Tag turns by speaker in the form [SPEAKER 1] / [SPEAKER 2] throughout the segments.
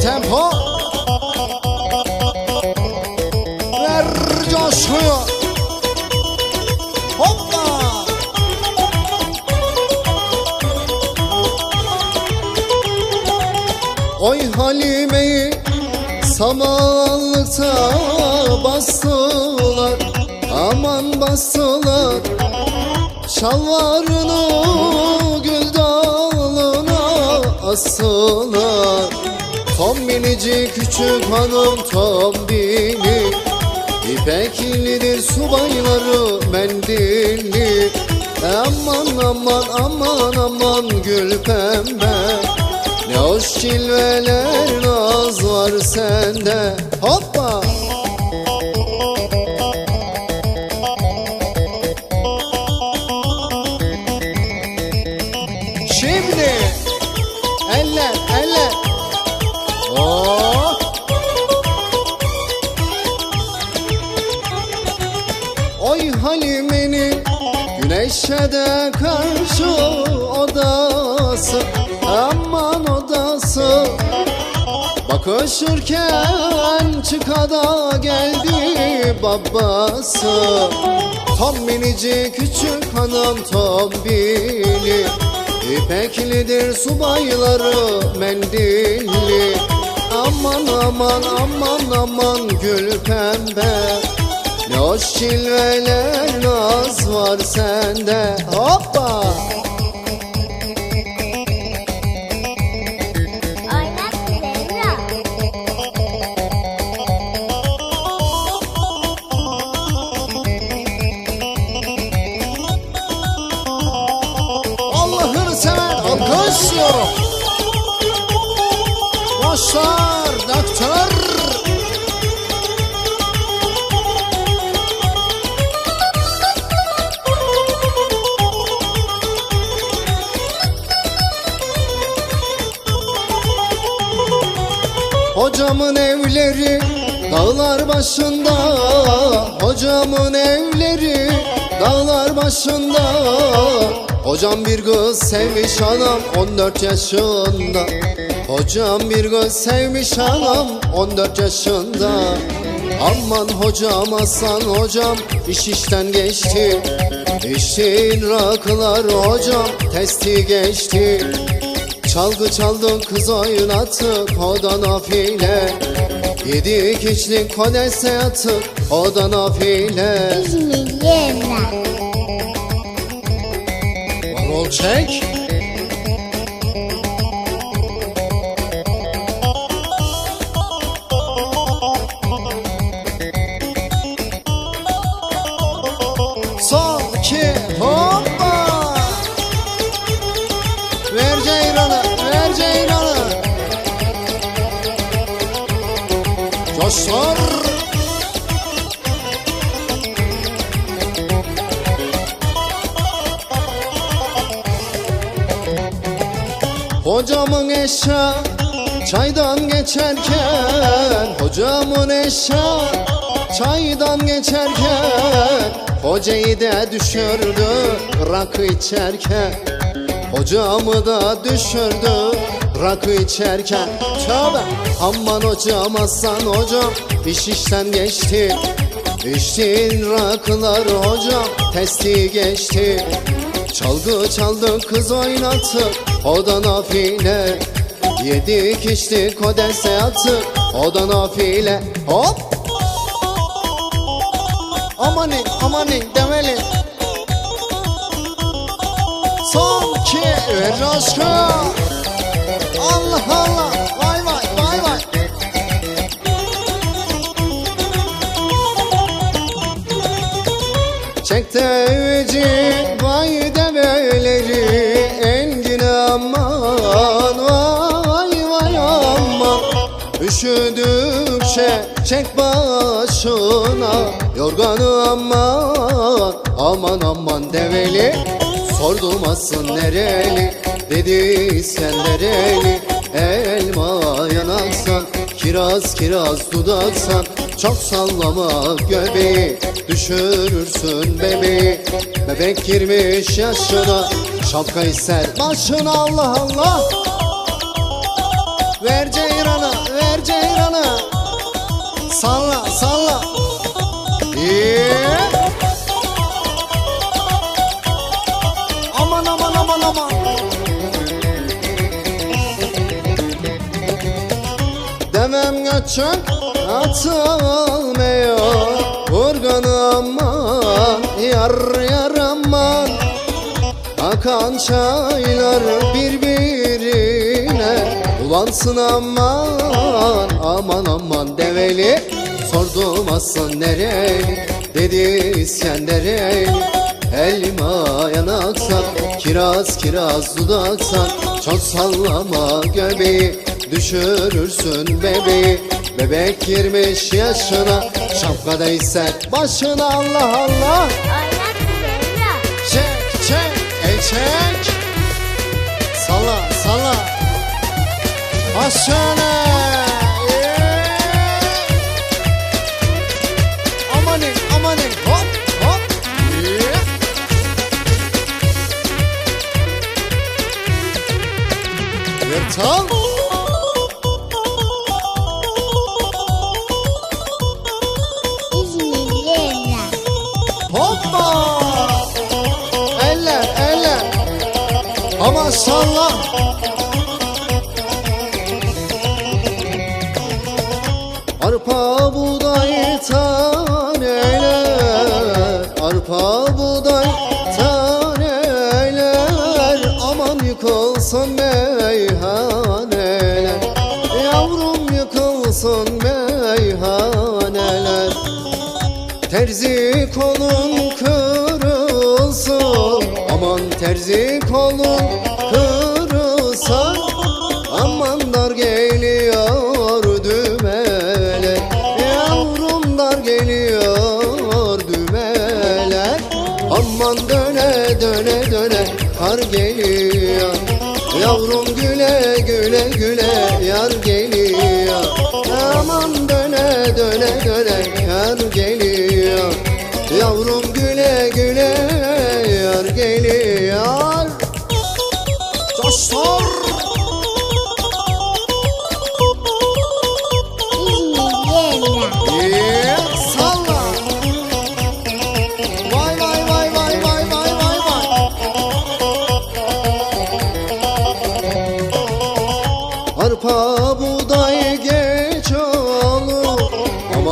[SPEAKER 1] tempo. Ver coşkuyu Hoppa. Oy Halime'yi samanlıkta bastılar. Aman bastılar. Şalvarını gül dalına astılar Tombinici küçük hanım tombini İpeklidir subayları mendilli. Aman aman aman aman gül pembe. Ne hoş cilveler naz var sende. Hoppa! Şimdi eller eller güneşe de karşı odası Aman odası. Bakışırken çıkada geldi babası. Tombinici küçük hanım tombini İpeklidir subayları mendilli. Aman aman aman aman gül pembe Hoş cilveler naz var sende Hoppa! Hocamın evleri dağlar başında Hocamın evleri dağlar başında. Hocam bir kız sevmiş anam 14 yaşında. Hocam bir kız sevmiş anam 14 yaşında. Aman hocam aslan hocam iş işten geçti. İşin rakılar hocam testi geçti. Çalgı çaldın kız oynattık o da Yedik içlik kodese yattık o da nafile
[SPEAKER 2] İzmir Yerler.
[SPEAKER 1] Marol çek Coştur Hocamın eşya çaydan geçerken Hocamın eşya çaydan geçerken Hocayı da düşürdü rakı içerken. Hocamı da düşürdü rakı içerken Tövbe. Aman hocam aslan hocam iş işten geçti. İçtin rakılar hocam testi geçti. Çalgı çaldı kız oynattık o da nafile. Yedik içtik o dese yattık o da Hop! Amanin amanin demeli. Son ki ver aşkı Allah Allah. Vay vay vay vay. Çekte ücü vay develeri. Engin aman vay vay aman. Üşüdükçe çek başına. Yorganı aman aman aman develi. Sordum asın nereli dedi sen nereli Elma yanaksan kiraz kiraz dudaksan Çok sallama göbeği düşürürsün bebeği Bebek girmiş yaşına şapka ister başına Allah Allah ver ceyranı, ver ceyranı. Salla, salla. Yeah. Demem geçen atılmıyor. Vurgun aman yar yar aman Akan çaylar birbirine. Ulansın aman aman aman develi. Sordum aslan nereye dedi İskender'e Elma yanaksan kiraz kiraz dudaksan Çok sallama göbeği düşürürsün bebeği Bebek girmiş yaşına şapkada ise başına Allah Allah. Çek çek el çek Salla salla Başına Yeah. Amanin amanin hop hop Yeah. Yırtal Hoppa Eller eller Ama salla. Arpa buğday taneler Arpa buğday taneler Aman yıkılsın meyhaneler Yavrum yıkılsın meyhaneler Terzi kolun kırılsın Aman terzi kolun kırılsın Aman dar geliyor dümeler Yavrum dar geliyor dümeler Aman döne döne döne kar geliyor Yavrum güle güle güle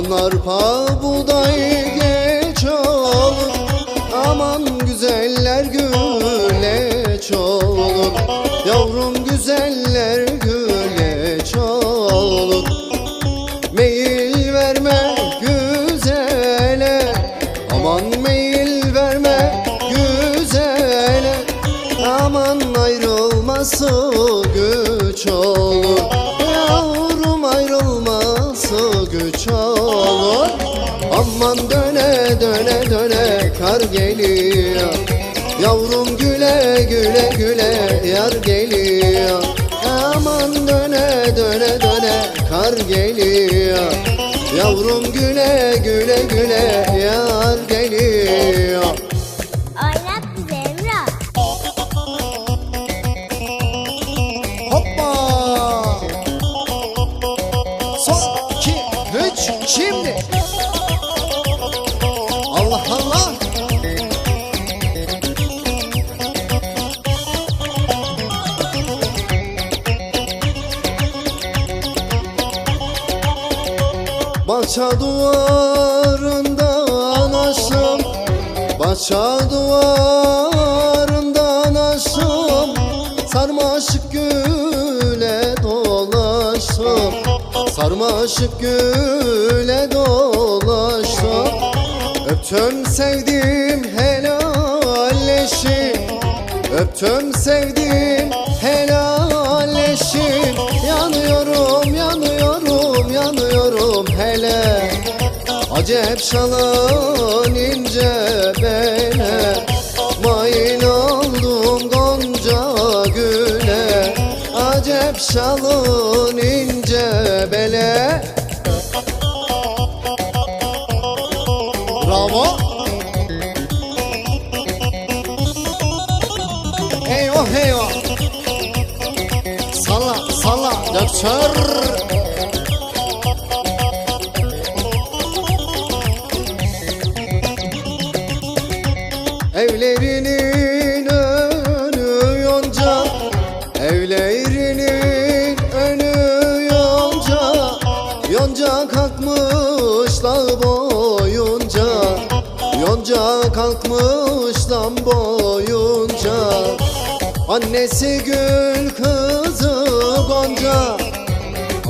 [SPEAKER 1] Aman arpa buğday geç olur. Aman güzeller güleç olur. Yavrum güzeller güleç olur. Meyil verme güzele. Aman meyil verme güzele. Aman ayrılması güç olur geliyor. Yavrum güle güle güle yar geliyor. Aman döne döne döne kar geliyor. Yavrum güle güle güle yar geliyor Bahçe duvarından aşım Bahçe duvarından aşım Sarmaşık güle dolaşım Sarmaşık güle dolaşım Öptüm sevdim helalleşim Öptüm sevdim hele. Acep şalın ince bele Mail oldum gonca güle. Acep şalın ince bele. Bravo. Eyvah eyvah Salla salla. Doktor Yonca kalkmış dağ boyunca. Yonca kalkmış dam boyunca. Annesi gül kızı gonca.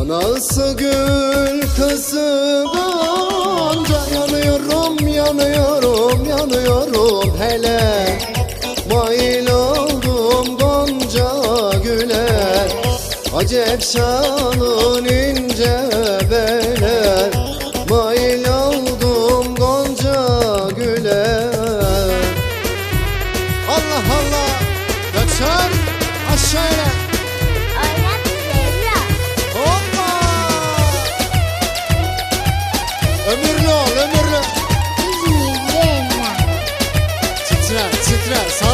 [SPEAKER 1] Anası gül kızı gonca. Yanıyorum yanıyorum yanıyorum hele. Mail oldum gonca güle. Acep şanın nuestras